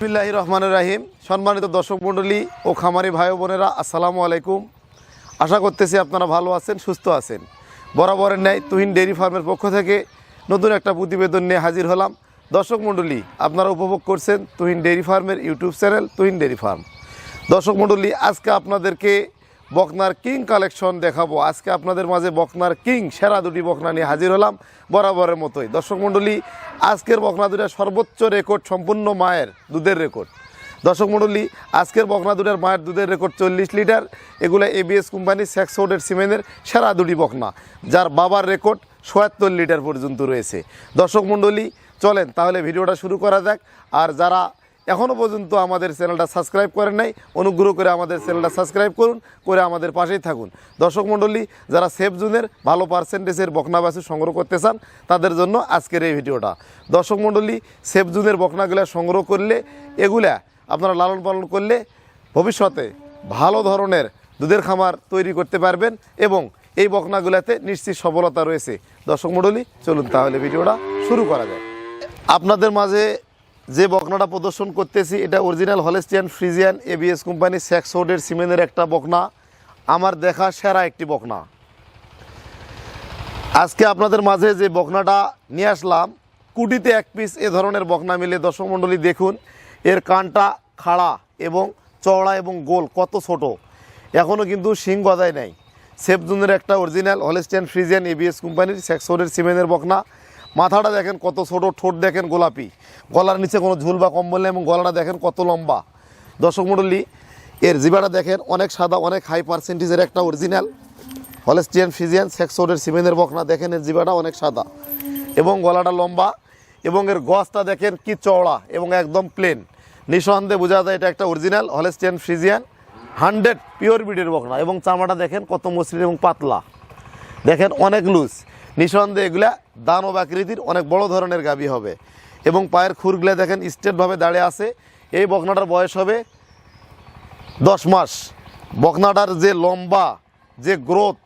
বিসমিল্লাহির রহমানুর রাহিম। সম্মানিত দর্শক মণ্ডলী ও খামারি ভাই বোনেরা, আসসালামু আলাইকুম। আশা করতেছি আপনারা ভালো আছেন, সুস্থ আছেন। বরাবরের ন্যায় তুহিন ডেইরি ফার্মের পক্ষ থেকে নতুন একটা প্রতিবেদন নিয়ে হাজির হলাম। দর্শক মণ্ডলী, আপনারা উপভোগ করছেন তুহিন ডেইরি ফার্মের YouTube channel Tuhin dairy farm. দর্শক মণ্ডলী, আজকে আপনাদেরকে বকনার কিং কালেকশন দেখাবো। আজকে আপনাদের মাঝে বকনার কিং, সেরা দুটি বকনা নিয়ে হাজির হলাম বরাবরের মতোই। দর্শক মণ্ডলী, আজকের বকনা দুটা সর্বোচ্চ রেকর্ড, সম্পূর্ণ মায়ের দুধের রেকর্ড। দর্শক মণ্ডলী, আজকের বকনা দুটার মায়ের দুধের রেকর্ড চল্লিশ লিটার। এগুলো এবিএস কোম্পানির স্যাক্সোডের সিমেন্টের সেরা দুটি বকনা, যার বাবার রেকর্ড সোয়াত্তর লিটার পর্যন্ত রয়েছে। দর্শক মণ্ডলী চলেন, তাহলে ভিডিওটা শুরু করা যাক। আর যারা এখনও পর্যন্ত আমাদের চ্যানেলটা সাবস্ক্রাইব করেন নাই, অনুগ্রহ করে আমাদের চ্যানেলটা সাবস্ক্রাইব করুন, করে আমাদের পাশেই থাকুন। দর্শক মণ্ডলী, যারা সেফ জুনের ভালো পার্সেন্টেজের বকনা বাছুর সংগ্রহ করতে চান, তাদের জন্য আজকের এই ভিডিওটা। দর্শক মণ্ডলী, সেফ জুনের বকনাগুলা সংগ্রহ করলে, এগুলা আপনারা লালন পালন করলে ভবিষ্যতে ভালো ধরনের দুধের খামার তৈরি করতে পারবেন এবং এই বকনাগুলাতে নিশ্চিত সফলতা রয়েছে। দর্শক মণ্ডলী, চলুন তাহলে ভিডিওটা শুরু করা যায় আপনাদের মাঝে যে বকনাটা প্রদর্শন করতেছি, এটা original Holstein Friesian ABS company স্যাক্সোডের সিমেন্টের একটা বকনা। আমার দেখা সেরা একটি বকনা। আজকে আপনাদের মাঝে যে বকনাটা নিয়ে আসলাম, কুটিতে এক পিস এ ধরনের বকনা মিলে দর্শক মণ্ডলী দেখুন, এর কানটা খাড়া এবং চওড়া এবং গোল, কত ছোট। এখনও কিন্তু শিং গজায় নাই। সেফজুনের একটা অরিজিনাল হলেস্টিয়ান ফ্রিজিয়ান এবিএস কোম্পানির স্যাক্সোডের সিমেন্টের বকনা। মাথাটা দেখেন কত ছোট, ঠোঁট দেখেন গোলাপি। গলার নিচে কোনো ঝুল বা কম্বল নেই এবং গলাটা দেখেন কত লম্বা। দর্শক মণ্ডলী, এর জিবাটা দেখেন অনেক সাদা, অনেক হাই পার্সেন্টেজের একটা অরিজিনাল হলেস্টিয়ান ফিজিয়ান সেক্সোডের সিমেন্টের বকনা। দেখেন এর জিবাটা অনেক সাদা এবং গলাটা লম্বা এবং এর গছটা দেখেন কি চওড়া এবং একদম প্লেন নিঃসন্দেহে বোঝা যায় এটা একটা original Holstein Friesian hundred pure বিডের বকনা এবং চামড়াটা দেখেন কত মসৃণ এবং পাতলা। দেখেন অনেক লুজ নিঃসন্দেহে এগুলা দানব আকৃতির অনেক বড় ধরনের গাবি হবে। এবং পায়ের খুরগুলা দেখেন স্ট্রেটভাবে দাঁড়িয়ে আছে। এই বকনাটার বয়স হবে দশ মাস। বকনাটার যে লম্বা, যে গ্রোথ,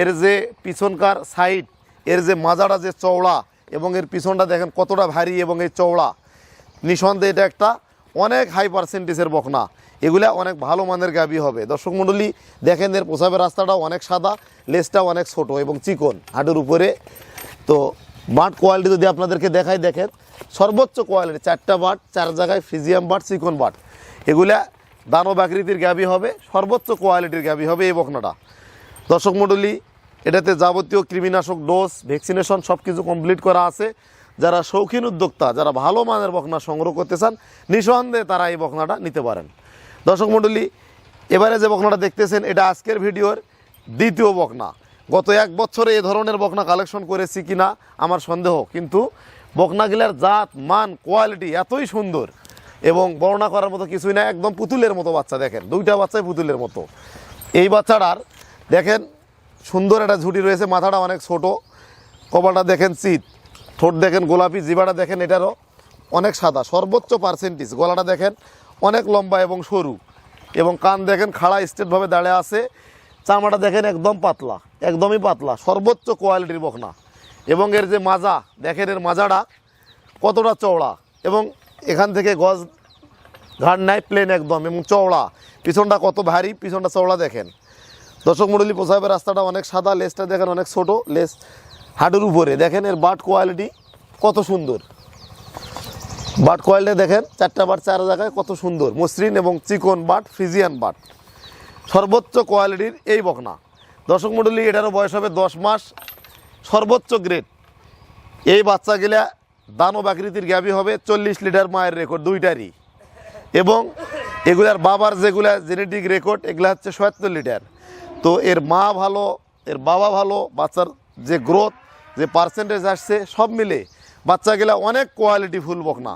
এর যে পিছনকার সাইড, এর যে মাজাটা যে চওড়া, এবং এর পিছনটা দেখেন কতটা ভারী এবং এই চওড়া। নিঃসন্দেহে এটা একটা অনেক হাই পার্সেন্টেজের বকনা। এগুলা অনেক ভালো মানের গাবি হবে। দর্শক মণ্ডলী, দেখেন এর পোশাবের রাস্তাটাও অনেক সাদা লেজটা অনেক ছোট এবং চিকন। হাঁটুর উপরে তো বাট কোয়ালিটি যদি আপনাদেরকে দেখাই, দেখেন, সর্বোচ্চ কোয়ালিটি, চারটা বাট, চার জায়গায় ফিজিয়াম বাট চিকন বাট। এগুলা দানব আকৃতির গাবি হবে, সর্বোচ্চ কোয়ালিটির গাবি হবে এই বকনাটা। দর্শক মণ্ডলী, এটাতে যাবতীয় কৃমিনাশক ডোজ, ভ্যাকসিনেশন সব কিছু কমপ্লিট করা আছে। যারা শৌখিন উদ্যোক্তা, যারা ভালো মানের বকনা সংগ্রহ করতে চান, নিঃসন্দেহে তারা এই বকনাটা নিতে পারেন। দর্শক মণ্ডলী, এবারে যে বকনাটা দেখতেছেন, এটা আজকের ভিডিওর দ্বিতীয় বকনা। গত এক বছরে এ ধরনের বকনা কালেকশন করেছি কিনা আমার সন্দেহ, কিন্তু বকনাগুলার জাত, মান কোয়ালিটি এতই সুন্দর এবং বর্ণনা করার মতো কিছুই না, একদম পুতুলের মতো বাচ্চা, দেখেন, দুইটা বাচ্চাই পুতুলের মতো। এই বাচ্চাটার, দেখেন, সুন্দর একটা ঝুটি রয়েছে, মাথাটা অনেক ছোট, কপালটা দেখেন চিত, ঠোঁট দেখেন গোলাপি জিবাটা দেখেন এটারও অনেক সাদা, সর্বোচ্চ পার্সেন্টেজ গলাটা দেখেন অনেক লম্বা এবং সরু এবং কান দেখেন খাড়া স্টেটভাবে দাঁড়িয়ে আছে চামড়াটা দেখেন একদম পাতলা, একদমই পাতলা, সর্বোচ্চ কোয়ালিটির বকনা এবং এর যে মাজা, দেখেন এর মাজাটা কতটা চওড়া। এবং এখান থেকে গজ ঘাট নেয় প্লেন একদম, এবং চওড়া। পিছনটা কত ভারী, পিছনটা চওড়া দেখেন। দর্শক মন্ডলী পোশাবের রাস্তাটা অনেক সাদা, লেসটা দেখেন অনেক ছোট, লেস হাঁটুর উপরে। দেখেন এর বাট কোয়ালিটি কত সুন্দর। বাট কোয়ালিটি দেখেন, চারটা বাট চার জায়গায় কত সুন্দর। মসৃণ এবং চিকন বাট ফিজিয়ান বাট। সর্বোচ্চ কোয়ালিটির এই বকনা। দর্শক মন্ডলী এটারও বয়স হবে দশ মাস। সর্বোচ্চ গ্রেড। এই বাচ্চাগুলা দানব আকৃতির গ্যাবি হবে চল্লিশ লিটার মায়ের রেকর্ড, দুইটারই। এবং এগুলার বাবার যেগুলা জেনেটিক রেকর্ড, এগুলা হচ্ছে সত্তর লিটার। তো এর মা ভালো, এর বাবা ভালো, বাচ্চার যে গ্রোথ, যে পার্সেন্টেজ আসছে, সব মিলে বাচ্চাগুলা অনেক কোয়ালিটি ফুল বকনা।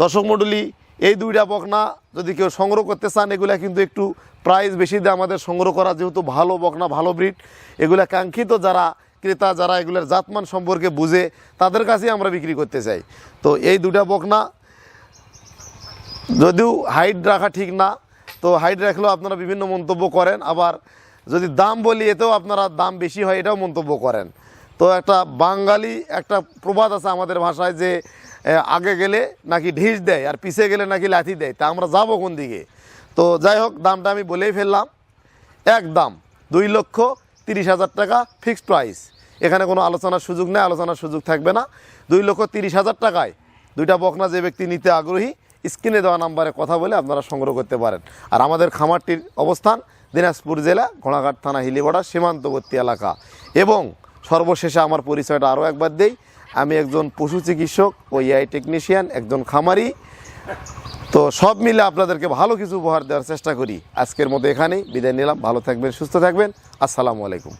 দর্শক মণ্ডলী এই দুইটা বকনা যদি কেউ সংগ্রহ করতে চান, এগুলা কিন্তু একটু প্রাইস বেশি দিয়ে আমাদের সংগ্রহ করা যেহেতু ভালো বকনা, ভালো ব্রিড এগুলা কাঙ্ক্ষিত যারা ক্রেতা, যারা এগুলোর জাতমান সম্পর্কে বুঝে, তাদের কাছেই আমরা বিক্রি করতে চাই। তো এই দুটা বকনা, যদিও হাইট রাখা ঠিক না, তো হাইট রাখলেও আপনারা বিভিন্ন মন্তব্য করেন। আবার যদি দাম বলি, এতেও আপনারা দাম বেশি হয়, এটাও মন্তব্য করেন। তো একটা বাঙালি, একটা প্রবাদ আছে আমাদের ভাষায় যে আগে গেলে নাকি ঢিস দেয় আর পিছে গেলে নাকি লাথি দেয়, তা আমরা যাব কোন দিকে? তো যাই হোক, দামটা আমি বলেই ফেললাম। এক দাম, দুই লক্ষ তিরিশ হাজার টাকা ফিক্সড প্রাইস এখানে কোনো আলোচনার সুযোগ নেই, আলোচনার সুযোগ থাকবে না। দুই লক্ষ তিরিশ হাজার টাকায় দুইটা বকনা যে ব্যক্তি নিতে আগ্রহী, স্ক্রিনে দেওয়া নাম্বারে কথা বলে আপনারা সংগ্রহ করতে পারেন। আর আমাদের খামারটির অবস্থান দিনাজপুর জেলা, ঘোড়াঘাট থানা হিলিবড়া সীমান্তবর্তী এলাকা। এবং সর্বশেষে আমার পরিচয়টা আরও একবার দেই আমি একজন পশু চিকিৎসক ও এআই টেকনিশিয়ান একজন খামারি। তো সব মিলে আপনাদেরকে ভালো কিছু উপহার দেওয়ার চেষ্টা করি। আজকের মতো এখানেই বিদায় নিলাম। ভালো থাকবেন, সুস্থ থাকবেন। আসসালামু আলাইকুম।